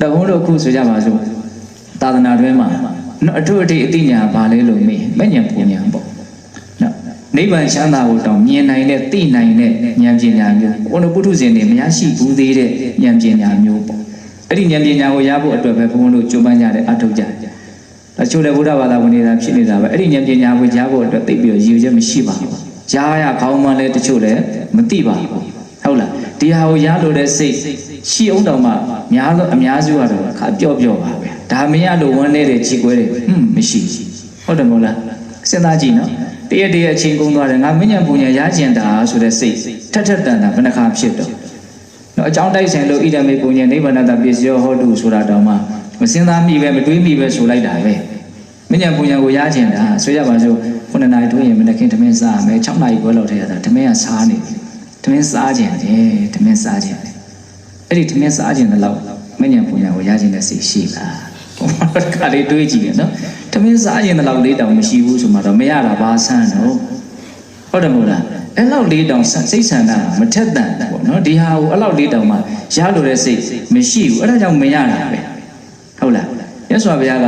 တဘုန်းတို့အခုဆိုကြပါစို့သာသနာတွင်မှာနော်အထွတ်အထိပ်အသိဉာဏ်ဘာလဲလို့မေးမဉဏ်ပူဉဏ်ပေါ့နော်နိဗ္ဗာန်ချမ်းသာကိုတောင်မြင်နိုင်တဲ့သိနိုင်တဲ့ဉာဏ်ပညာမျိုးဘုန်းတို့ပုထုဇဉ်တွေမရရှိဘူးသေးတဲ့ဉာဏ်ပညာမျိုးပေါ့အဲ့ဒီဉာဏ်ပညာကိုရဖို့အတွက်ပဲဘုန်းတို့ကြိုးပမ်းကြတယ်အထောက်ကြတယ်အချို့လည်းဘုရားဘာသာဝင်နေတာဖြစ်နေတာပဲအဲ့ဒီဉာဏ်ပညာကိုကြားဖို့အတွက်သိပြီးရည်ရွယ်ချက်မရှိပါဘူးကြားရခေါင်းမှလည်းတချို့လည်းမသိပါဘူးဟုတ်လား ဒီဟာကိုရလို့တဲ့စိတ်ရှိအောင်တောင်မှများလို့အများစုကတော့အခါပျော့ပျော့ပါပဲဒါမရလို့ဝန်းနေတဲ့ခြေခွဲတွေဟွန်းမရှိဟုတ်တယ်မဟုတ်လားစဉ်းစားကြည့်နော်တရက်တရက်အချိန်ကုန်သွားတယ်ငါမညံပူညာရကျင်တာဆိုတဲ့စိတ်ထက်ထက်တန်တန်ဘယ်နှခါဖြစ်တော့နော်အကြောင်းတိုက်ဆိုင်လို့ဣဒမေပူညာနိဗ္ဗာန်တပစ္စယောဟောတုဆိုတာတော့မှမစဉ်းစားမိပဲမတွေးမိပဲဆိုလိုက်တာပဲမညံပူညာကိုရကျင်တာဆိုရပါစို့ခုနှစ်နာရီတွင်းရင်မနေ့ကသမင်းစားမယ်6နာရီခွဲလောက်တည်းရတာသမင်းကစားနေတယ် သမင်းစားကျင်တယ်သမင်းစားကျင်တယ်အဲ့ဒီသမင်းစားကျင်တဲ့လောက်မညံပူညာကိုရကျင်တဲ့စိတ်ရှိလားဘုရားကလေးတွေးကြည့်ရနော်သမင်းစားကျင်တဲ့လောက်လေးတောင်မရှိဘူးဆိုမှတော့မရတာဘာဆန်းတော့ဟုတ်တယ်မို့လားအဲ့လောက်လေးတောင်စိတ်ဆန္ဒမထက်တန်ပေါ့နော်ဒီဟာကိုအဲ့လောက်လေးတောင်မှရလို့တဲ့စိတ်မရှိဘူးအဲ့ဒါကြောင့်မရတာပဲဟုတ်လားရသော်ဘုရားက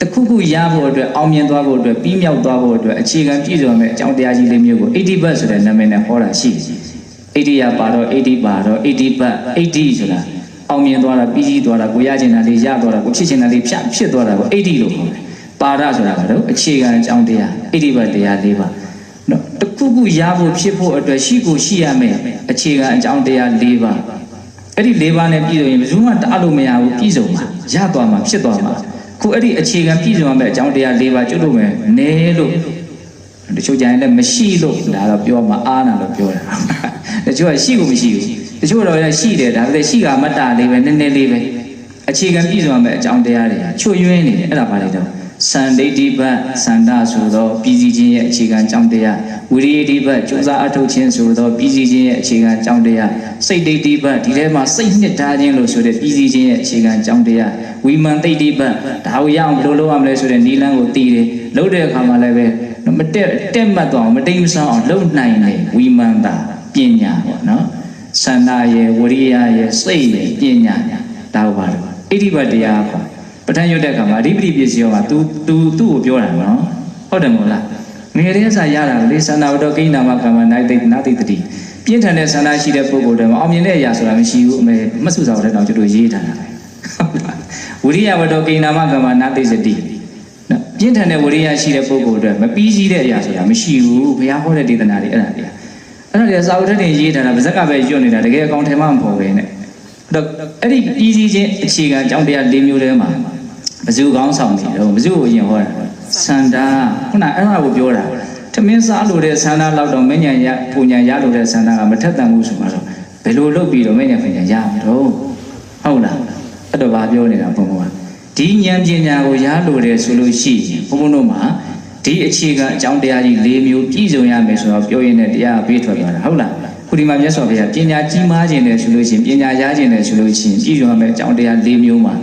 တခုခုရဖို့အတွက်အောင်မြင်သွားဖို့အတွက်ပြီးမြောက်သွားဖို့အတွက်အခြေခံပြည့်စုံမဲ့အကြောင်းတရားကြီးလေးမျိုးကို80ဘတ်ဆိုတဲ့နာမည်နဲ့ဟောတာရှိတယ်80ရပါတော့80ပါတော့80ဘတ်80ဆိုတာအောင်မြင်သွားတာပြီးကြီးသွားတာကိုရချင်တာလေးရသွားတာကိုဖြစ်ချင်တာလေးဖြတ်ဖြစ်သွားတာကို80လို့ခေါ်တယ်ပါရဆိုတာကတော့အခြေခံအကြောင်းတရား80ဘတ်တရား၄ပါးနော်တခုခုရဖို့ဖြစ်ဖို့အတွက်ရှိကိုရှိရမယ်အခြေခံအကြောင်းတရား၄ပါးအဲ့ဒီ၄ပါးနဲ့ပြည့်စုံရင်ဘယ်သူမှတအားလို့မရဘူးပြည့်စုံမှာရသွားမှာဖြစ်သွားမှာ ခုအဲ့ဒီအခြေခံပြည့်စုံရမယ့်အကြောင်းတရား၄ပါးကျွတ်လို့မယ်နဲလို့တချို့ကြရင်လည်းမရှိလို့ဒါတော့ပြောမှာအားနာလို့ပြောတာတချို့ကရှိကိုမရှိဘူးတချို့တော့လည်းရှိတယ်ဒါပေမဲ့ရှိကမတ္တလေးပဲနည်းနည်းလေးပဲအခြေခံပြည့်စုံရမယ့်အကြောင်းတရားတွေချွတ်ယွင်းနေတယ်အဲ့ဒါပါလေတော့ စန္ဒိဋ္ဌိဘတ်စန္ဒဆိုသောပြည်စည်းခြင်းရဲ့အခြေခံအကြောင်းတရားဝိရိယဋ္ဌိဘတ်ကြိုးစားအထောက်ခြင်းဆိုသောပြည်စည်းခြင်းရဲ့အခြေခံအကြောင်းတရားစိတ်ဒိဋ္ဌိဘတ်ဒီထဲမှာစိတ်နှစ်ထားခြင်းလို့ဆိုတဲ့ပြည်စည်းခြင်းရဲ့အခြေခံအကြောင်းတရားဝိမာန်သိဋ္ဌိဘတ်ဒါကိုရအောင်ဘယ်လိုလုပ်ရမလဲဆိုတဲ့နိလန်းကိုသိတယ်လုပ်တဲ့အခါမှာလည်းပဲမတက်တက်မှတ်သွားအောင်မတိမ်မဆောင်းအောင်လုပ်နိုင်တယ်ဝိမာန်တာပညာပေါ့နော်စန္ဒရဲ့ဝရိယရဲ့စိတ်ရဲ့ပညာဒါကိုပါတော့ဣတိဘတ်တရားပေါ့ ပဋ္ဌာန်းရွတ်တဲ့အခါမှာအဓိပတိပစ္စည်းရောက तू तू သူ့ကိုပြောတာနော်ဟုတ်တယ်မို့လားငယ်တဲ့စာရတာလေသန္တာဝတ္တကိဏနာမကမ္မနိုင်တိနာတိတတိပြင်းထန်တဲ့ဆန္ဒရှိတဲ့ပုဂ္ဂိုလ်တွေမှာအောင်မြင်တဲ့အရာဆိုတာမရှိဘူးအမေမဆုစာတဲ့တော့ကျွတ်တို့ရေးထားတာပဲဝိရိယဝတ္တကိဏနာမကမ္မနာတိစတိနော်ပြင်းထန်တဲ့ဝိရိယရှိတဲ့ပုဂ္ဂိုလ်တွေမပြီးစီးတဲ့အရာဆိုတာမရှိဘူးဘုရားဟောတဲ့ဒေသနာတွေအဲ့ဒါတွေအဲ့ဒါတွေစာအုပ်ထက်တင်ရေးထားတာဗဇက်ကပဲညွတ်နေတာတကယ်အကောင်ထဲမှမပေါ်ပဲနဲ့အဲ့တော့အဲ့ဒီပြီးစီးခြင်းအခြေခံအကြောင်းတရား၄မျိုးထဲမှာ ဘဇုကောင်းဆောင်နေတော့ဘဇုကိုအရင်ဟောတာစန္ဒာခုနအဲ့ဒါကိုပြောတာထမင်းစားလို့တဲ့ဆန္ဒလောက်တော့မဉ္ဇဏ်ရပူညာရလို့တဲ့ဆန္ဒကမထက်တန်ဘူးဆိုမှတော့ဘယ်လိုလုပ်ပြီးတော့မဉ္ဇဏ်ပညာရမှာတော့ဟုတ်လားအဲ့တော့ဗာပြောနေတာဘုံဘုံကဒီဉာဏ်ပညာကိုရလို့တဲ့ဆိုလို့ရှိရင်ဘုံဘုံတို့မှာဒီအခြေခံအကြောင်းတရားကြီး၄မျိုးပြည့်စုံရမယ်ဆိုတော့ပြောရင်းနဲ့တရားပေးထွက်သွားတာဟုတ်လားခုဒီမှာမြတ်စွာဘုရားပညာကြီးမားခြင်းတယ်ဆိုလို့ရှိရင်ပညာရခြင်းတယ်ဆိုလို့ရှိရင်ပြည့်စုံရမယ်အကြောင်းတရား၄မျိုးမှာ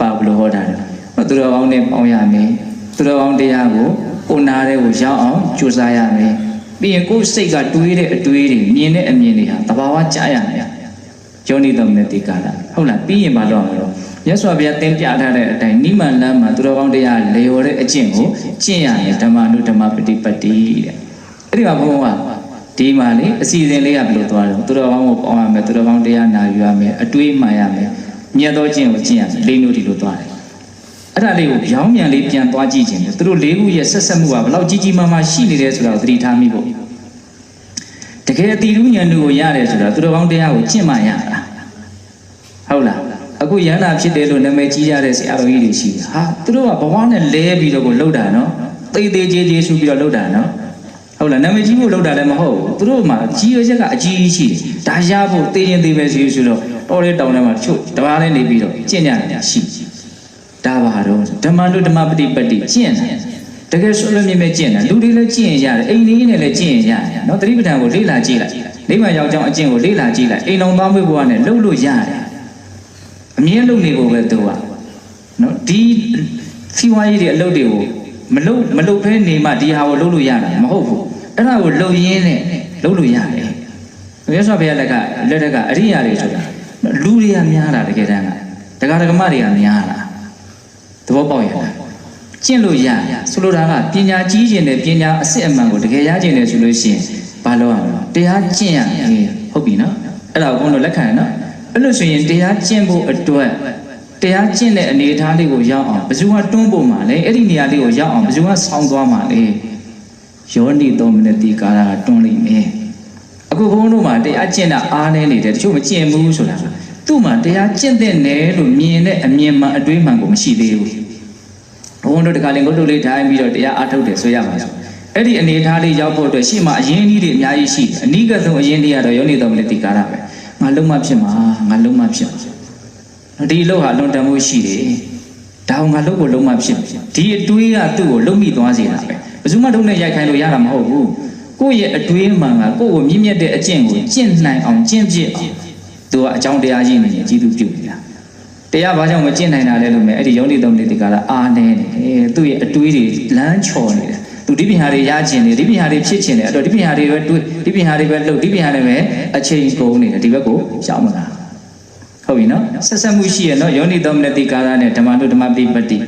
ပါဘလို့ဟောတာတယ် သူတော်ကောင်းနဲ့ပေါင်းရမယ်သူတော်ကောင်းတရားကိုကိုနာတဲ့ကိုရောက်အောင်ကြိုးစားရမယ်ပြီးရင်ကိုယ်စိတ်ကတွေးတဲ့အတွေးတွေမြင်တဲ့အမြင်တွေဟာတဘာဝကြားရမယ်ယောနိတော်နဲ့တိကာလဟုတ်လားပြီးရင်မလုပ်အောင်လို့မြတ်စွာဘုရားသင်ပြထားတဲ့အတိုင်းနိမန်လမ်းမှာသူတော်ကောင်းတရားလေရော်တဲ့အကျင့်ကိုကျင့်ရရင်ဓမ္မနုဓမ္မပฏิပတ်တိတဲ့အဲ့ဒီမှာဘုန်းကဒီမှာလေအစီအစဉ်လေးကဘယ်လိုသွားလဲသူတော်ကောင်းကိုပေါင်းရမယ်သူတော်ကောင်းတရားနာယူရမယ်အတွေးမှန်ရမယ်မြတ်သောကျင့်ကိုကျင့်ရမယ်လေးမျိုးဒီလိုသွားတယ် အဲ့ဒါလေးကိုပြောင်းပြန်လေးပြန်သွားကြည့်ခြင်းတယ်သူတို့လေးခုရဲ့ဆက်ဆက်မှုကဘယ်လောက်ကြီးကြီးမားမားရှိနေတယ်ဆိုတာကိုသတိထားမိဖို့တကယ်အတိရုဉာဏ်တို့ကိုရတယ်ဆိုတာသူတော်ကောင်းတရားကိုကျင့်မှရတာဟုတ်လားအခုရဟန္တာဖြစ်တယ်လို့နာမည်ကြီးကြတဲ့ဆရာတော်ကြီးတွေရှိတယ်ဟာသူတို့ကဘဝနဲ့လဲပြီးတော့ကိုလှုပ်တာနော်သိသေးသေးကြီးဆူပြီးတော့လှုပ်တာနော်ဟုတ်လားနာမည်ကြီးဖို့လှုပ်တာလည်းမဟုတ်ဘူးသူတို့မှာကြီးရွယ်ချက်ကအကြီးကြီးရှိတယ်ဒါရဖို့သိရင်သိပဲဆိုဆိုတော့တော်တဲ့တောင်ထဲမှာတချို့တပါးလေးနေပြီးတော့ကျင့်ကြတယ်ရှိ ဒါပါတော့ဓမ္မတို့ဓမ္မပฏิပတ်တိကျင့်တယ်တကယ်ဆိုလို့မြင်မဲ့ကျင့်တယ်လူတွေလည်းကျင့်ရတယ်အိမ်လေးနဲ့လည်းကျင့်ရတယ်နော်တတိပဋ္ဌာန်ကိုလေ့လာကြည့်လိုက်နိဗ္ဗာန်ရောက်ကြောင်းအကျင့်ကိုလေ့လာကြည့်လိုက်အိမ်တော်သားမွေးဘဝနဲ့လှုပ်လို့ရတယ်အမြဲလှုပ်နေဖို့ပဲသူကနော်ဒီစီဝါရေးတွေအလုပ်တွေကိုမလှုပ်မလှုပ်ဖဲနေမှဒီဟာကိုလှုပ်လို့ရတာမဟုတ်ဘူးအဲ့ဒါကိုလှုပ်ရင်းနဲ့လှုပ်လို့ရတယ်မြတ်စွာဘုရားလက်ကလက်ထက်ကအရိယာတွေဆိုတာလူတွေကများတာတကယ်တမ်းကတတရားဓမ္မတွေကများလား သဘောပေါက်ရလားကျင့်လို့ရဆိုလိုတာကပညာကြီးခြင်းနဲ့ပညာအစစ်အမှန်ကိုတကယ်ရခြင်းနဲ့ဆိုလို့ရှိရင်ဘာလို့ရမလဲတရားကျင့်ရရင်ဟုတ်ပြီနော်အဲ့ဒါကိုဘုန်းတို့လက်ခံရနော်အဲ့လို့ဆိုရင်တရားကျင့်ဖို့အတွက်တရားကျင့်တဲ့အနေအထားလေးကိုရောက်အောင်ဘယ်သူကတွန်းဖို့မှာလဲအဲ့ဒီနေရာလေးကိုရောက်အောင်ဘယ်သူကဆောင်းသွားမှာလဲယောနိသောမနတိကာရကတွန်းလိမ့်မယ်အခုဘုန်းတို့မှာတရားကျင့်တာအားနေနေတယ်တချို့မကျင့်ဘူးဆိုတာ သူ့မှာတရားကျင့်တဲ့နယ်လို့မြင်တဲ့အမြင်မှန်အတွေးမှန်ကိုမရှိသေးဘူးဘုန်းတို့တခါလင်ကိုတုတ်လေးထိုင်ပြီးတော့တရားအားထုတ်တယ်ဆိုရပါစို့အဲ့ဒီအနေအထားလေးရောက်ဖို့အတွက်ရှေ့မှာအရင်ကြီးတွေအများကြီးရှိတယ်အနိကဆုံးအရင်ကြီးကတော့ယောနိတော်မလေးတိကာရပဲငါလုံးမဖြစ်မှာငါလုံးမဖြစ်မှာဒီလောက်ဟာလွန်တန်မှုရှိတယ်ဒါအောင်ငါလုံးကိုလုံးမဖြစ်မှာဒီအတွေးကသူ့ကိုလုံးမိသွားစေတာပဲဘယ်သူမှတို့နဲ့ရိုက်ခိုင်းလို့ရတာမဟုတ်ဘူးကိုယ့်ရဲ့အတွေးမှန်ကကိုယ့်ကိုမြင့်မြတ်တဲ့အကျင့်ကိုကျင့်နိုင်အောင်ကျင့်ပြစ်အောင် သူကအကြောင်းတရားကြီးနေရင်ကြည်သူပြုနေတာတရားဘာကြောင့်မကျင့်နိုင်တာလဲလို့မယ်အဲ့ဒီယောနိသုံးလေးတွေကလည်းအာနေတယ်အဲသူ့ရဲ့အတွေးတွေလမ်းချော်နေတယ်သူဒီပညာတွေရကျင်နေဒီပညာတွေဖြစ်ကျင်တယ်အဲ့တော့ဒီပညာတွေပဲတွေးဒီပညာတွေပဲလှုပ်ဒီပညာတွေပဲအချိန်ကုန်နေတယ်ဒီဘက်ကိုရှောင်းမလားဟုတ်ပြီနော်ဆက်ဆက်မှုရှိရနော်ယောနိသုံးလေးတိကာရနဲ့ဓမ္မတုဓမ္မပိပတ္တိ